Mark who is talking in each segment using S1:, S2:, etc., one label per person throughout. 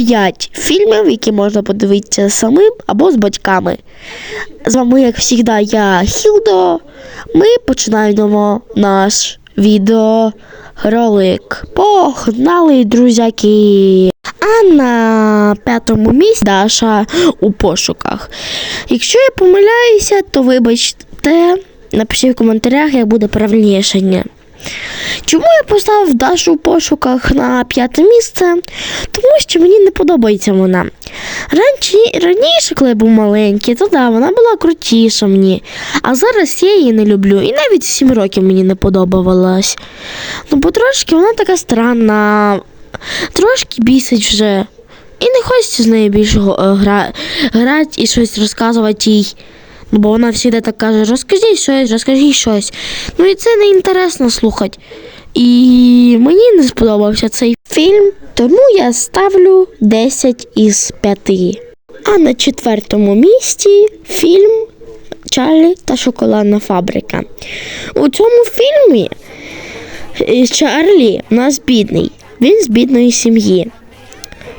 S1: топ-5 фільмів, які можна подивитися самим або з батьками. З вами, як завжди, я Хілдо. Ми починаємо наш відеоролик. Погнали, друзяки! А на п'ятому місці Даша у пошуках. Якщо я помиляюся, то вибачте, напишіть в коментарях, як буде правильніше. Чому я поставив Дашу в пошуках на п'яте місце? Тому що мені не подобається вона. Раніше, раніше, коли я був маленький, то да, вона була крутіша мені. А зараз я її не люблю. І навіть 7 років мені не подобалась. Ну, потрошки вона така странна, трошки бісить вже. І не хочеться з нею більше е, гра, грати і щось розказувати їй. Бо вона завжди так каже, розкажіть щось, розкажіть щось. Ну і це не інтересно слухати. І мені не сподобався цей фільм, тому я ставлю 10 із 5. А на четвертому місці фільм Чарлі та шоколадна фабрика. У цьому фільмі е, Чарлі у нас бідний. Він з бідної сім'ї.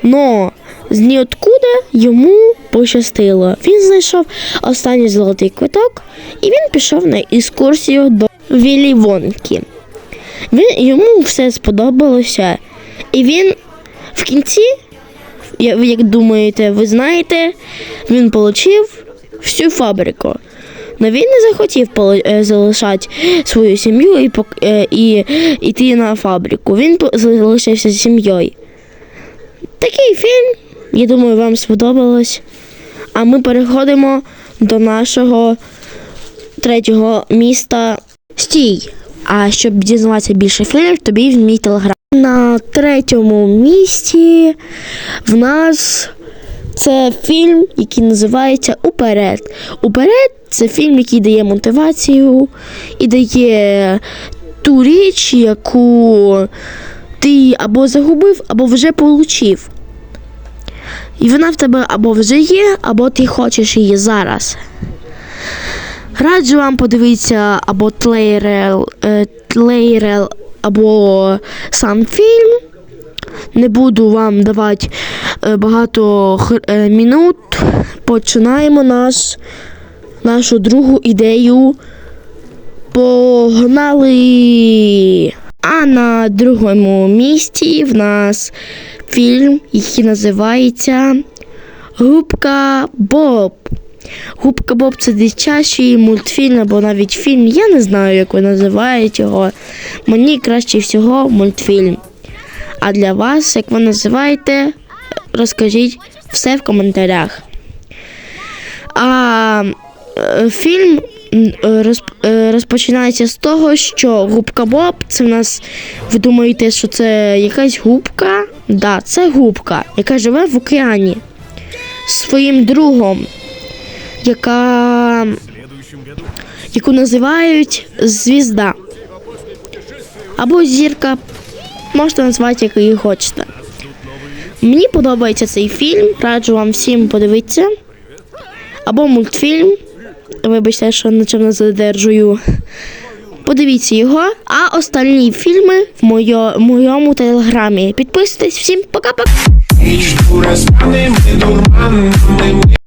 S1: Но з ніоткуда йому пощастило. Він знайшов останній золотий квиток і він пішов на екскурсію до Віллі Вонки. Він, йому все сподобалося. І він в кінці, як думаєте, ви знаєте, він отримав всю фабрику. Но він не захотів е, залишати свою сім'ю і, е, і йти на фабрику. Він залишився з сім'єю. Такий фільм, я думаю, вам сподобалось. А ми переходимо до нашого третього міста Стій. А щоб дізнаватися більше фільмів, тобі в мій телеграм. На третьому місці в нас це фільм, який називається Уперед. Уперед це фільм, який дає мотивацію і дає ту річ, яку ти або загубив, або вже получив. І вона в тебе або вже є, або ти хочеш її зараз. Раджу вам подивитися або тлеєрел, е, тлеєрел, або сам фільм. Не буду вам давати е, багато е, мінут. Починаємо наш, нашу другу ідею. Погнали! А на другому місці в нас фільм, який називається Губка Боб. Губка Боб це дитячий мультфільм або навіть фільм. Я не знаю, як ви називаєте його. Мені краще всього мультфільм. А для вас, як ви називаєте, розкажіть все в коментарях. А е, фільм е, е, розпочинається з того, що губка Боб це в нас. Ви думаєте, що це якась губка? Да, це губка, яка живе в океані з своїм другом, яка, яку називають звізда. Або зірка. Можете назвати, як її хочете. Мені подобається цей фільм, раджу вам всім подивитися. Або мультфільм. Вибачте, що на чому задержую. Подивіться його, а остальні фільми в моє- моєму телеграмі. Підписуйтесь всім, пока-пока.